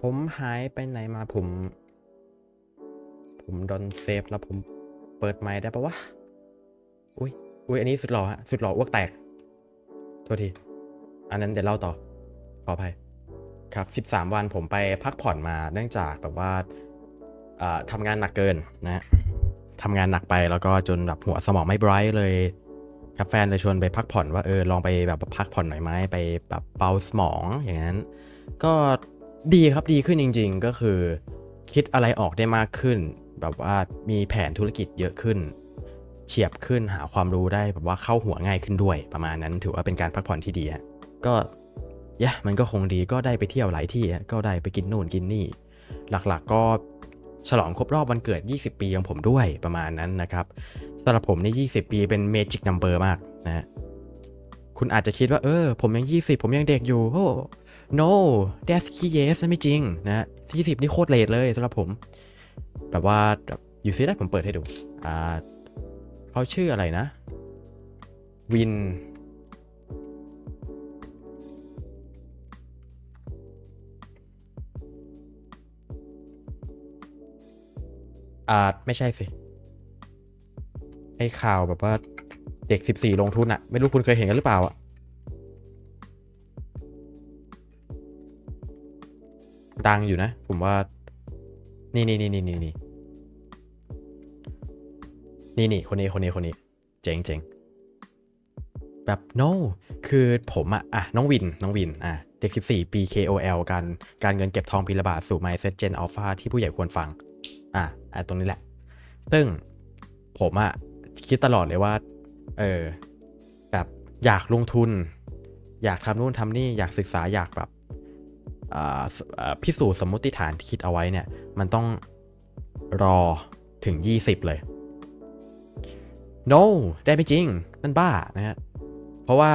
ผมหายไปไหนมาผม ผมโดนเซฟแล้วผมเปิดไมค์ได้ปะวะ อุ้ยอุ้ยอันนี้สุดหล่อฮะ สุดหล่ออ้วกแตก โทษที อันนั้นเดี๋ยวเล่าต่อ ขออภัย ครับ 13 วันผมไปพักผ่อนมาเนื่องจากแบบว่าอ่อทำงานหนักเกินนะฮะทำงานหนักไปแล้วก็จนแบบหัวสมองไม่ไบรท์เลยครับแฟนเลยชวนไปพักผ่อนว่าเออลองไปแบบพักผ่อนหน่อยไหมไปแบบเบาสมองอย่างนั้น ก็ ดีครับดีขึ้นจริง ๆ ก็คือ คิดอะไรออกได้มากขึ้น แบบว่ามีแผนธุรกิจเยอะขึ้น เฉียบขึ้นหาความรู้ได้แบบว่าเข้าหัวง่ายขึ้นด้วย ประมาณนั้นถือว่าเป็นการพักผ่อนที่ดีฮะก็ยะมันก็คงดีก็ได้ไปเที่ยวหลายที่ก็ได้ไปกินนู่นกินนี่ หลักๆก็ฉลองครบรอบวันเกิด 20 ปีของผมด้วยประมาณนั้นนะครับสำหรับผมนี่20 ปีเป็นเมจิกนัมเบอร์มากนะฮะคุณอาจจะคิดว่าเออ ผมยัง 20 ผมยังเด็กอยู่โอ้ no that's key yes นั่นไม่จริงนะฮะ20นี่โคตรเลทเลยสำหรับผม แบบว่าแบบอยู่ซีได้ผมเปิดให้ดูอ่าเขาชื่ออะไรนะ วิน อ่า ไม่ใช่สิ ไอ้ข่าวแบบว่าเด็ก 14 ลงทุนอะไม่รู้คุณเคยเห็นกันหรือเปล่าอะ ดังอยู่นะ ผมว่า นี่นี่นี่นี่นี่นี่นี่นี่คนนี้คนนี้คนนี้ เจ๋งเจ๋งแบบ no คือผมอะอะ น้องวิน น้องวิน อะ เด็ก 14 ปี KOL การการเงินเก็บทองพีระบาทสู่ Mindset Gen Alpha ที่ผู้ใหญ่ควรฟัง อะอะตรงนี้แหละ ซึ่งผมอะคิดตลอดเลยว่า เออ แบบอยากลงทุน อยากทำนู่นทำนี่ อยากศึกษา อยากแบบ พิสูจน์สมมติฐานที่คิดเอาไว้เนี่ย มันต้องรอถึง 20 เลย no ได้ไม่จริง นั่นบ้านะฮะ เพราะว่า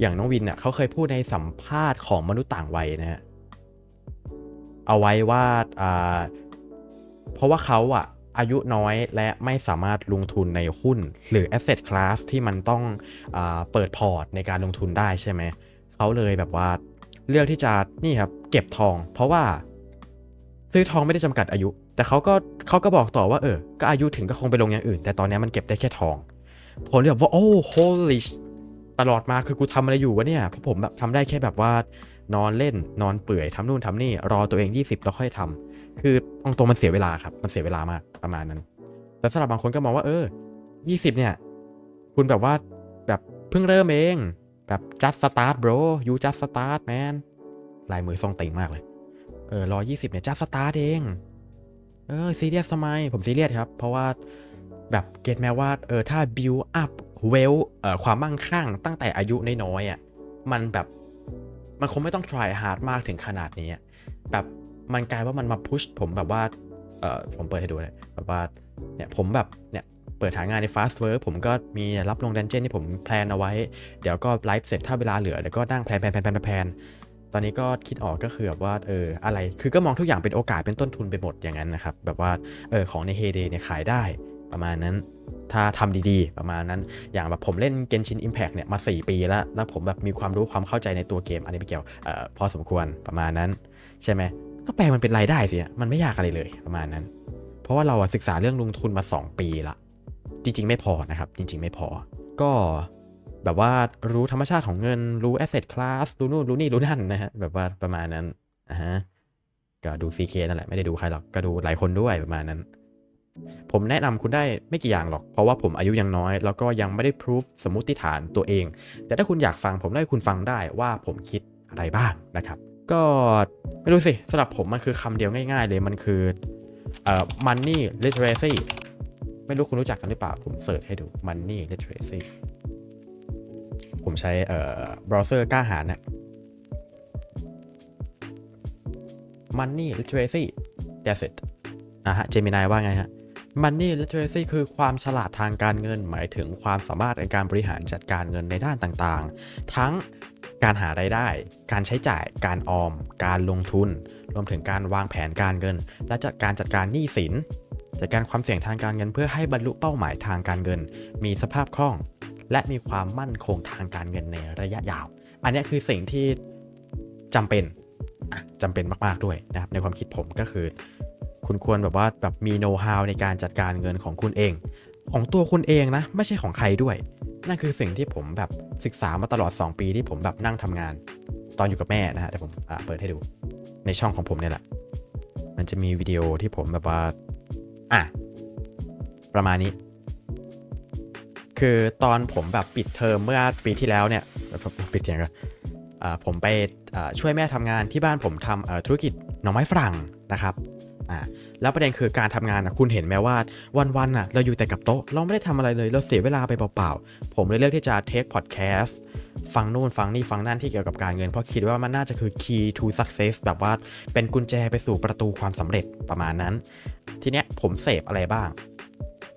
อย่างน้องวินเน่ยเขาเคยพูดในสัมภาษณ์ของมนุษย์ต่างวัยนะฮะ เอาไว้ว่าอ่าเพราะว่าเขาอะอายุน้อยและไม่สามารถลงทุนในหุ้น หรือ asset class ที่มันต้องอาเปิดพอร์ตในการลงทุนได้ใช่ไหม เขาเลยแบบว่า เลือกที่จะนี่ครับเก็บทอง เพราะว่าซื้อทองไม่ได้จำกัดอายุ แต่เขาก็เขาก็บอกต่อว่าเออ ก็อายุถึงก็คงไปลงอย่างอื่น แต่ตอนนี้มันเก็บได้แค่ทองผมเลยแบบว่าโอ้ holy sh- ตลอดมาคือกูทำอะไรอยู่วะเนี่ยเพราะผมแบบทำได้แค่แบบว่านอนเล่นนอนเปื่อยทำนู่นทำนี่รอตัวเอง 20 แล้วค่อยทำคือตรงตรงมันเสียเวลาครับ มันเสียเวลามากประมาณนั้นแต่สำหรับบางคนก็มองว่าเออ 20 เนี่ย คุณแบบว่าแบบเพิ่งเริ่มเอง แบบ just start bro you just start man ลายมือทรงติงมากเลย เออรอ20เนี่ย just start เอง เออซีเรียสทำไม ผมซีเรียสครับ เพราะว่าแบบเก็ตแม้ว่า เออ ถ้า build up well เอ่อความมั่งคั่งตั้งแต่อายุน้อยๆอะมันแบบมันคงไม่ต้อง try hard มากถึงขนาดนี้ แบบมันกลายว่ามันมาพุชผมแบบว่า เออผมเปิดให้ดูเลยแบบว่า เนี่ยผมแบบ เนี่ย เปิดหางานใน fast work ผมก็มีรับลงดันเจี้ยนที่ผมแพลนเอาไว้ เดี๋ยวก็ไลฟ์เสร็จถ้าเวลาเหลือเดี๋ยวก็นั่งแพลนแพลนแพลนแพลนตอนนี้ก็คิดออกก็คือแบบว่าเอออะไร คือก็มองทุกอย่างเป็นโอกาสเป็นต้นทุนไปหมดอย่างนั้นนะครับ แบบว่าเออของในเฮเดเนี่ยขายได้ประมาณนั้น ถ้าทำดีๆ ประมาณนั้น อย่างแบบผมเล่น Genshin Impact เนี่ยมา 4 ปีแล้ว แล้วผมแบบมีความรู้ความเข้าใจในตัวเกมอันนี้ไม่เกี่ยวเอ่อพอสมควรประมาณนั้น ใช่ไหม ก็แปลมันเป็นรายได้สิ มันไม่ยากอะไรเลยประมาณนั้น เพราะว่าเราศึกษาเรื่องลงทุนมา 2 ปีละ จริง ๆ ไม่พอนะครับ จริง ๆ ไม่พอ ก็แบบว่ารู้ธรรมชาติของเงินรู้ asset class รู้นู่นรู้นี่รู้นั่นนะฮะแบบว่าประมาณนั้นอะฮะก็ดู CK นั่นแหละไม่ได้ดูใครหรอกก็ดูหลายคนด้วยประมาณนั้น ผมแนะนำคุณได้ไม่กี่อย่างหรอก เพราะว่าผมอายุยังน้อย แล้วก็ยังไม่ได้พิสูจสมมติฐานตัวเอง แต่ถ้าคุณอยากฟังผมได้คุณฟังได้ว่าผมคิดอะไรบ้างนะครับ ก็ไม่รู้สิสำหรับผมมันคือคำเดียวง่าย ๆ เลยมันคือเอ่อ money literacy ไม่รู้คุณรู้จักกันหรือเปล่า ผมเสิร์ชให้ดู money literacy ผมใช้เอ่อบราวเซอร์กล้าหาญนะ money literacy that's it อะฮะ เจมินายว่าไงฮะ Money literacy คือความฉลาดทางการเงิน หมายถึงความสามารถในการบริหารจัดการเงินในด้านต่างๆ ทั้งการหารายได้ การใช้จ่าย การออม การลงทุน รวมถึงการวางแผนการเงิน และจัดการจัดการหนี้สิน จัดการความเสี่ยงทางการเงินเพื่อให้บรรลุเป้าหมายทางการเงิน มีสภาพคล่อง และมีความมั่นคงทางการเงินในระยะยาว อันนี้คือสิ่งที่จำเป็นอะจำเป็นมาก ๆ ด้วยนะครับในความคิดผมก็คือ คุณควรแบบว่าแบบมีโน้ตฮาวในการจัดการเงินของคุณเอง ของตัวคุณเองนะ ไม่ใช่ของใครด้วย นั่นคือสิ่งที่ผมแบบศึกษามาตลอด 2 ปีที่ผมแบบนั่งทำงาน ตอนอยู่กับแม่นะฮะเดี๋ยวผมเปิดให้ดูในช่องของผมเนี่ยแหละ มันจะมีวิดีโอที่ผมแบบว่า อะ ประมาณนี้ คือตอนผมแบบปิดเทอมเมื่อปีที่แล้วเนี่ยปิดเทียงกันอ่าผมไปช่วยแม่ทำงานที่บ้านผมทำธุรกิจหน่อไม้ฝรั่งนะครับ อ่าแล้วประเด็นคือการทำงานอะคุณเห็นไหมว่าวันๆอะเราอยู่แต่กับโต๊ะ เราไม่ได้ทำอะไรเลย เราเสียเวลาไปเปล่าๆ ผมเลยเลือกที่จะเทคพอดแคสต์ฟังนู่นฟังนี่ฟังนั่นที่เกี่ยวกับการเงิน เพราะคิดว่ามันน่าจะคือ key to success แบบว่าเป็นกุญแจไปสู่ประตูความสำเร็จประมาณนั้น ทีเนี้ยผมเสพอะไรบ้าง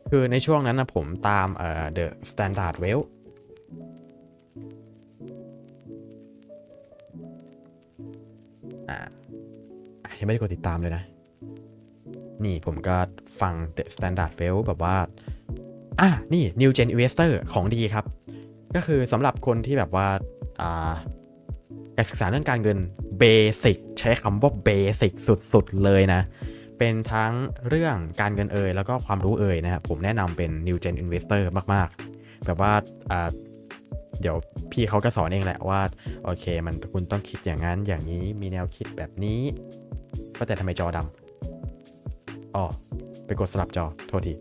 คือในช่วงนั้นนะผมตามเอ่อ The Standard Well อ่าอะยังไม่ได้กดติดตามเลยนะ นี่ผมก็ฟัง The Standard Well แบบว่า อะ นี่ New Gen Investor ของดีครับ ก็คือสำหรับคนที่แบบว่า อ่าอยากศึกษาเรื่องการเงินเบสิกใช้คำว่าเบสิกสุดๆ เลยนะ เป็นทั้งเรื่องการเงินเอ่ยแล้วก็ความรู้เอ่ยนะครับผมแนะนำเป็น New Gen Investor มากๆ แบบว่าอ่าเดี๋ยวพี่เขาก็สอนเองแหละว่า โอเค มันคุณต้องคิดอย่างนั้นอย่างนี้มีแนวคิดแบบนี้ก็แต่ทำไมจอดำ อ๋อไปกดสลับจอโทษที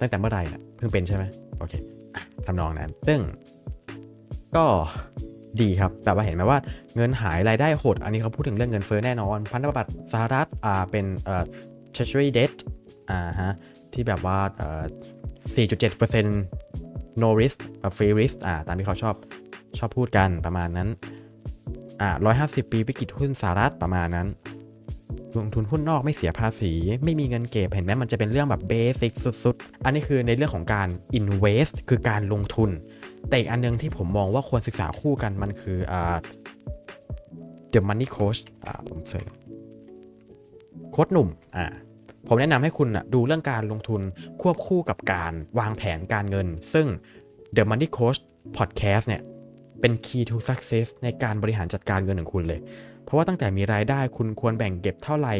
ตั้งแต่เมื่อไหร่นะเพิ่งเป็นใช่ไหมโอเคทำนองนั้นซึ่ง ก็ดีครับ แต่ว่าเห็นไหมว่าเงินหายรายได้หด อันนี้เขาพูดถึงเรื่องเงินเฟ้อแน่นอน พันธบัตรสหรัฐอ่าเป็นเอ่อ treasury debt อ่าฮะ ที่แบบว่าเอ่อ4.7% no risk free risk อ่าตามที่เขาชอบชอบพูดกันประมาณนั้นอ่า150 ปีวิกฤตหุ้นสหรัฐประมาณนั้น ลงทุนหุ้นนอกไม่เสียภาษี ไม่มีเงินเก็บ เห็นไหมมันจะเป็นเรื่องแบบเบสิกสุดๆ อันนี้คือในเรื่องของการ invest คือการลงทุน แต่อีกอันนึงที่ผมมองว่าควรศึกษาคู่กันมันคืออ่า The Money Coach อ่าผมเสิร์ชโค้ดหนุ่มอ่าผมแนะนำให้คุณอะดูเรื่องการลงทุนควบคู่กับการวางแผนการเงิน ซึ่ง The Money Coach Podcast เนี่ยเป็น Key to Success ในการบริหารจัดการเงินของคุณเลย เพราะว่าตั้งแต่มีรายได้คุณควรแบ่งเก็บเท่าไหร่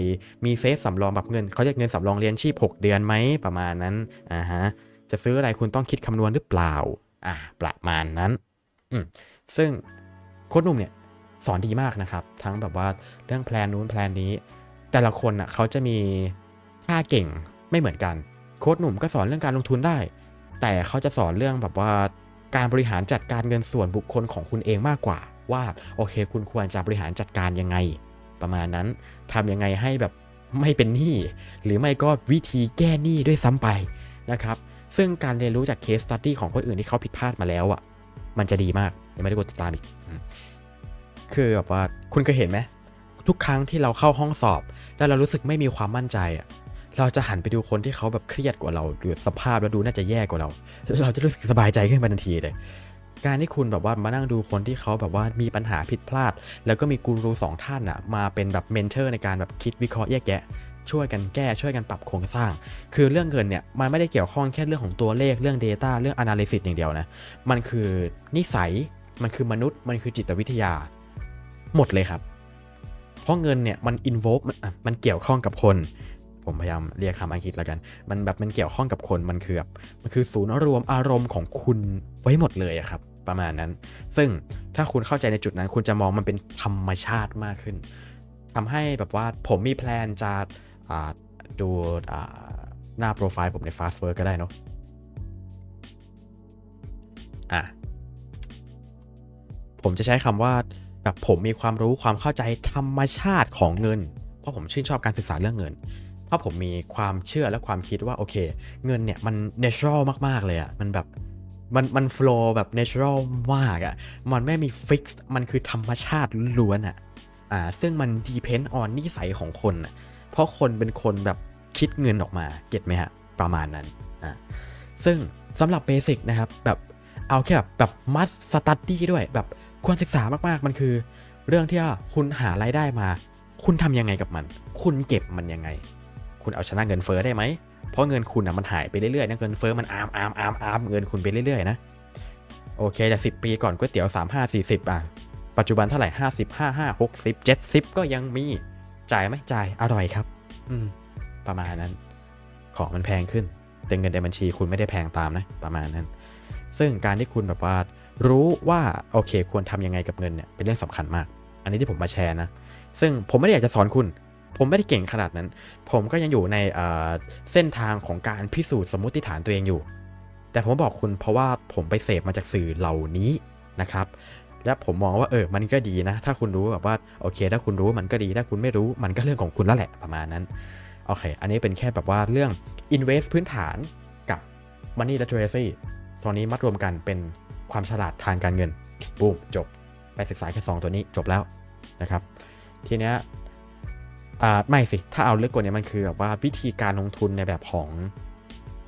มีเซฟสำรองแบบเงินเขาเรียกเงินสำรองเลี้ยงชีพ 6 เดือนไหมประมาณนั้นอ่าฮะจะซื้ออะไรคุณต้องคิดคำนวณหรือเปล่าอ่าประมาณนั้นอืมซึ่งโค้ดหนุ่มเนี่ยสอนดีมากนะครับ ทั้งแบบว่าเรื่องแพลนนู้นแพลนนี้ แต่ละคนอะเขาจะมีท่าเก่งไม่เหมือนกัน โค้ดหนุ่มก็สอนเรื่องการลงทุนได้ แต่เขาจะสอนเรื่องแบบว่าการบริหารจัดการเงินส่วนบุคคลของคุณเองมากกว่า ว่าโอเค คุณควรจะบริหารจัดการยังไง ประมาณนั้นทำยังไงให้แบบไม่เป็นหนี้หรือไม่ก็วิธีแก้หนี้ด้วยซ้ำไปนะครับ ซึ่งการเรียนรู้จากเคสตัดดี้ของคนอื่นที่เขาผิดพลาดมาแล้วอะ มันจะดีมากยังไม่ได้กดติดตามอีก คือแบบว่าคุณเคยเห็นไหมทุกครั้งที่เราเข้าห้องสอบ แล้วเรารู้สึกไม่มีความมั่นใจอะเราจะหันไปดูคนที่เขาแบบเครียดกว่าเราหรือสภาพแล้วดูน่าจะแย่กว่าเรา เราจะรู้สึกสบายใจขึ้นมาทันทีเลย การที่คุณแบบว่ามานั่งดูคนที่เขาแบบว่ามีปัญหาผิดพลาด แล้วก็มีกูรูสองท่านอะมาเป็นแบบเมนเทอร์ในการแบบคิดวิเคราะห์แยกแยะช่วยกันแก้ช่วยกันปรับโครงสร้าง คือเรื่องเงินเนี่ยมันไม่ได้เกี่ยวข้องแค่เรื่องของตัวเลขเรื่อง Data เรื่อง Analysis อย่างเดียวนะ มันคือนิสัย มันคือมนุษย์ มันคือจิตวิทยา หมดเลยครับ เพราะเงินเนี่ยมัน involve มันอะมันเกี่ยวข้องกับคน ผมพยายามเรียกคำอังกฤษแล้วกัน มันแบบมันเกี่ยวข้องกับคนมันคือแบบมันคือศูนย์รวมอารมณ์ของคุณไว้หมดเลยอะครับ ประมาณนั้น ซึ่งถ้าคุณเข้าใจในจุดนั้น คุณจะมองมันเป็นธรรมชาติมากขึ้นทำให้แบบว่าผมมีแพลนจะดูหน้าโปรไฟล์ผมใน Fast Work ก็ได้เนาะอะผมจะใช้คำว่าแบบผมมีความรู้ความเข้าใจธรรมชาติของเงิน เพราะผมชื่นชอบการศึกษาเรื่องเงิน เพราะผมมีความเชื่อและความคิดว่าโอเค เงินเนี่ยมัน natural มากๆเลยอะ่ะมันแบบมันมัน flow แบบ natural มากอะ่ะมันไม่มี fix มันคือธรรมชาติล้วนอะ่ะอ่าซึ่งมัน depend on นิสัยของคนอะเพราะคนเป็นคนแบบคิดเงินออกมาเก็ตไหมฮะประมาณนั้นอ่าซึ่งสำหรับเบสิกนะครับแบบเอาแค่แบบแบบมัสสตัดดี้ด้วยแบบควรศึกษามากๆ มันคือ เรื่องที่ว่าคุณหารายได้มา คุณทำยังไงกับมัน คุณเก็บมันยังไง คุณเอาชนะเงินเฟ้อได้ไหม เพราะเงินคุณอะมันหายไปเรื่อยๆนะเงินเฟ้อมันอามอามอามอามเงินคุณไปเรื่อยๆนะ โอเคแต่สิปีก่อนก๋วยเตี๋ยว3 5 40อะ ปัจจุบันเท่าไหร่ 50 55 60 70 ก็ยังมี จ่ายไหมจ่าย อร่อยครับ อืม ประมาณนั้น ของมันแพงขึ้น แต่เงินในบัญชีคุณไม่ได้แพงตามนะ ประมาณนั้น ซึ่งการที่คุณแบบว่ารู้ว่าโอเค ควรทำยังไงกับเงินเนี่ยเป็นเรื่องสำคัญมาก อันนี้ที่ผมมาแชร์นะ ซึ่งผมไม่ได้อยากจะสอนคุณ ผมไม่ได้เก่งขนาดนั้น ผมก็ยังอยู่ในเเส้นทางของการพิสูจน์สมมติฐานตัวเองอยู่ แต่ผมบอกคุณเพราะว่าผมไปเสพมาจากสื่อเหล่านี้นะครับ และผมมองว่าเออ มันก็ดีนะ ถ้าคุณรู้แบบว่าโอเค ถ้าคุณรู้มันก็ดี ถ้าคุณไม่รู้มันก็เรื่องของคุณแล้วแหละประมาณนั้น โอเค อันนี้เป็นแค่แบบว่าเรื่อง invest พื้นฐานกับ money literacy ตอนนี้มัดรวมกันเป็นความฉลาดทางการเงินบูมจบ ไปศึกษาแค่ 2 ตัวนี้จบแล้วนะครับ ทีเนี้ย อ่าไม่สิ ถ้าเอาลึกกว่านี้มันคือแบบว่าวิธีการลงทุนในแบบของ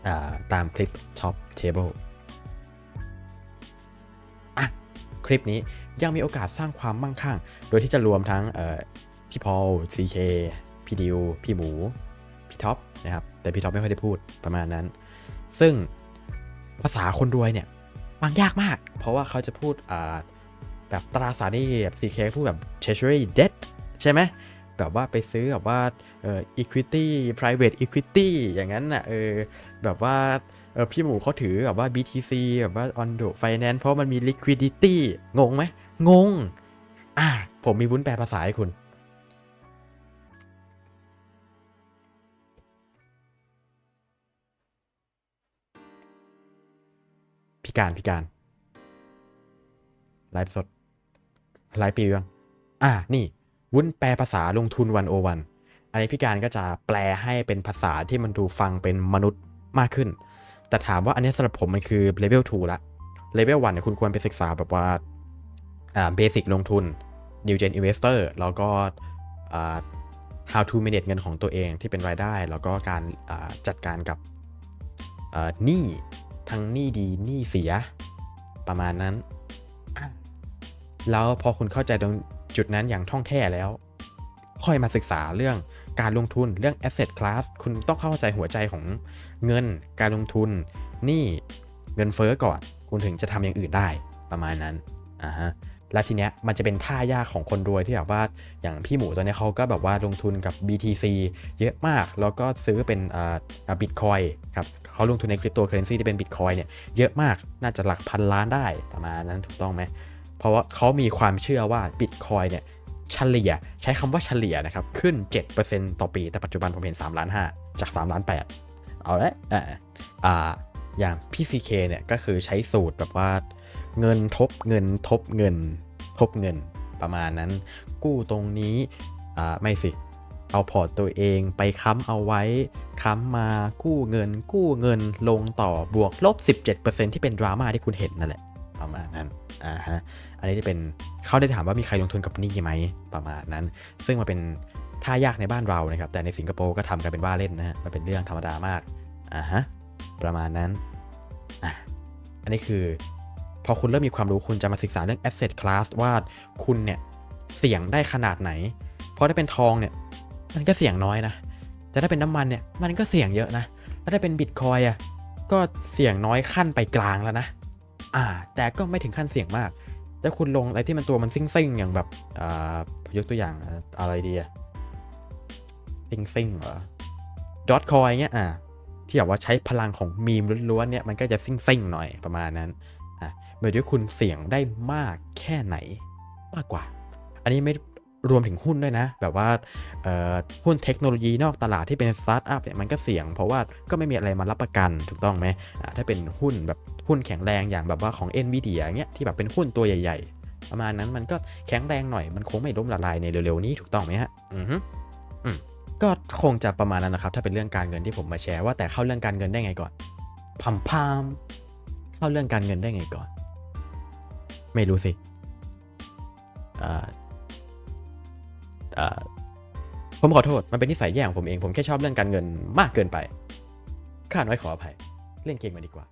อาตามคลิป Top Table อะคลิปนี้ยังมีโอกาสสร้างความมั่งคั่ง โดยที่จะรวมทั้งเอ่อพี่พอล CK พี่ดิว พี่หมู พี่ท็อปนะครับ แต่พี่ท็อปไม่ค่อยได้พูดประมาณนั้น ซึ่งภาษาคนรวยเนี่ยฟังยากมาก เพราะว่าเขาจะพูดอ่าแบบตราสารนี้แบบ CK พูดแบบ treasury debt ใช่ไหม แบบว่าไปซื้อแบบว่าเอ่อ equity private equity อย่างนั้นน่ะเออแบบว่าเออพี่หมูเขาถือแบบว่า BTC แบบว่า on the finance เพราะมันมี liquidity งงไหม งง อะ ผมมีวุ้นแปลภาษาให้คุณ พิการพิการไลฟ์สดไลฟ์ปียังอ่านี่ วุ้นแปลภาษาลงทุนวันโอวันอันนี้พี่การก็จะแปลให้เป็นภาษาที่มันดูฟังเป็นมนุษย์มากขึ้น แต่ถามว่าอันนี้สำหรับผมมันคือเลเวล2ละเลเวล1เนี่ยคุณควรไปศึกษาแบบว่าอ่าเบสิกลงทุน New Gen Investor แล้วก็อ่า how to manage เงินของตัวเองที่เป็นรายได้ แล้วก็การอ่าจัดการกับอ่าหนี้ทั้งหนี้ดีหนี้เสียประมาณนั้น แล้วพอคุณเข้าใจตรง จุดนั้นอย่างท่องแท้แล้ว ค่อยมาศึกษาเรื่องการลงทุนเรื่อง asset class คุณต้องเข้าใจหัวใจของเงิน การลงทุนหนี้เงินเฟ้อก่อน คุณถึงจะทำอย่างอื่นได้ประมาณนั้นอ่าฮะแล้วทีเนี้ยมันจะเป็นท่ายากของคนรวยที่แบบว่าอย่างพี่หมูตอนเนี้ยเขาก็แบบว่าลงทุนกับ BTC เยอะมาก แล้วก็ซื้อเป็นอ่าบิตคอยครับเขาลงทุนในคริปโตเคอเรนซีที่เป็นบิตคอยเนี่ยเยอะมากน่าจะหลักพันล้านได้ประมาณนั้นถูกต้องไหม เพราะว่าเขามีความเชื่อว่าบิตคอยเนี่ยเฉลี่ยใช้คำว่าเฉลี่ยนะครับ ขึ้น 7%ต่อปี แต่ปัจจุบันผมเห็น3ล้าน5จาก 3 ล้าน 8 เอาละอ่าอ่าอย่างพี่ซีเคเนี่ยก็คือใช้สูตรแบบว่าเงินทบเงินทบเงิน ทบเงินประมาณนั้น กู้ตรงนี้อ่าไม่สิเอาพอร์ตตัวเองไปค้ำเอาไว้ ค้ำมากู้เงิน กู้เงินลงต่อบวกลบ 17%ที่เป็นดราม่าที่คุณเห็นนั่นแหละประมาณนั้นอ่าฮะ อันนี้จะเป็นเขาได้ถามว่ามีใครลงทุนกับหนี้ไหมประมาณนั้น ซึ่งมันเป็นท่ายากในบ้านเรานะครับ แต่ในสิงคโปร์ก็ทำกันเป็นว่าเล่นนะฮะมันเป็นเรื่องธรรมดามากอ่าฮะประมาณนั้นอะอันนี้คือ พอคุณเริ่มมีความรู้คุณจะมาศึกษาเรื่อง asset class ว่าคุณเนี่ยเสี่ยงได้ขนาดไหน เพราะถ้าเป็นทองเนี่ยมันก็เสี่ยงน้อยนะแต่ถ้าเป็นน้ำมันเนี่ยมันก็เสี่ยงเยอะนะแล้วถ้าเป็นบิตคอยอะก็เสี่ยงน้อยขั้นไปกลางแล้วนะอ่า แต่ก็ไม่ถึงขั้นเสี่ยงมาก ถ้าคุณลงอะไรที่มันตัวมันซิ่งๆอย่างแบบอ่ายกตัวอย่างอะไรดีอะซิ่งซิ่งๆเหรอดอทคอยเงี้ยอ่าที่แบบว่าใช้พลังของมีมล้วนๆเนี่ยมันก็จะซิ่งซิ่งๆหน่อยประมาณนั้นอะเมื่อด้วยคุณเสี่ยงได้มากแค่ไหนมากกว่า อันนี้ไม่รวมถึงหุ้นด้วยนะ แบบว่าหุ้นเทคโนโลยีนอกตลาดที่เป็นสตาร์ทอัพเนี่ยมันก็เสี่ยงเพราะว่าก็ไม่มีอะไรมารับประกันถูกต้องไหมอ่าถ้าเป็นหุ้นแบบ หุ้นแข็งแรงอย่างแบบว่าของ NVIDIA เงี้ยที่แบบเป็นหุ้นตัวใหญ่ ๆ ประมาณนั้นมันก็แข็งแรงหน่อยมันคงไม่ล้มละลายในเร็วๆนี้ถูกต้องไหมฮะอือฮึอืมก็คงจะประมาณนั้นนะครับถ้าเป็นเรื่องการเงินที่ผมมาแชร์ว่าแต่เข้าเรื่องการเงินได้ไงก่อนพัมพามเข้าเรื่องการเงินได้ไงก่อน ไม่รู้สิอ่าอ่าผมขอโทษ มันเป็นนิสัยแย่ของผมเอง ผมแค่ชอบเรื่องการเงินมากเกินไปข้าน้อยขออภัย เล่นเกมมาดีกว่า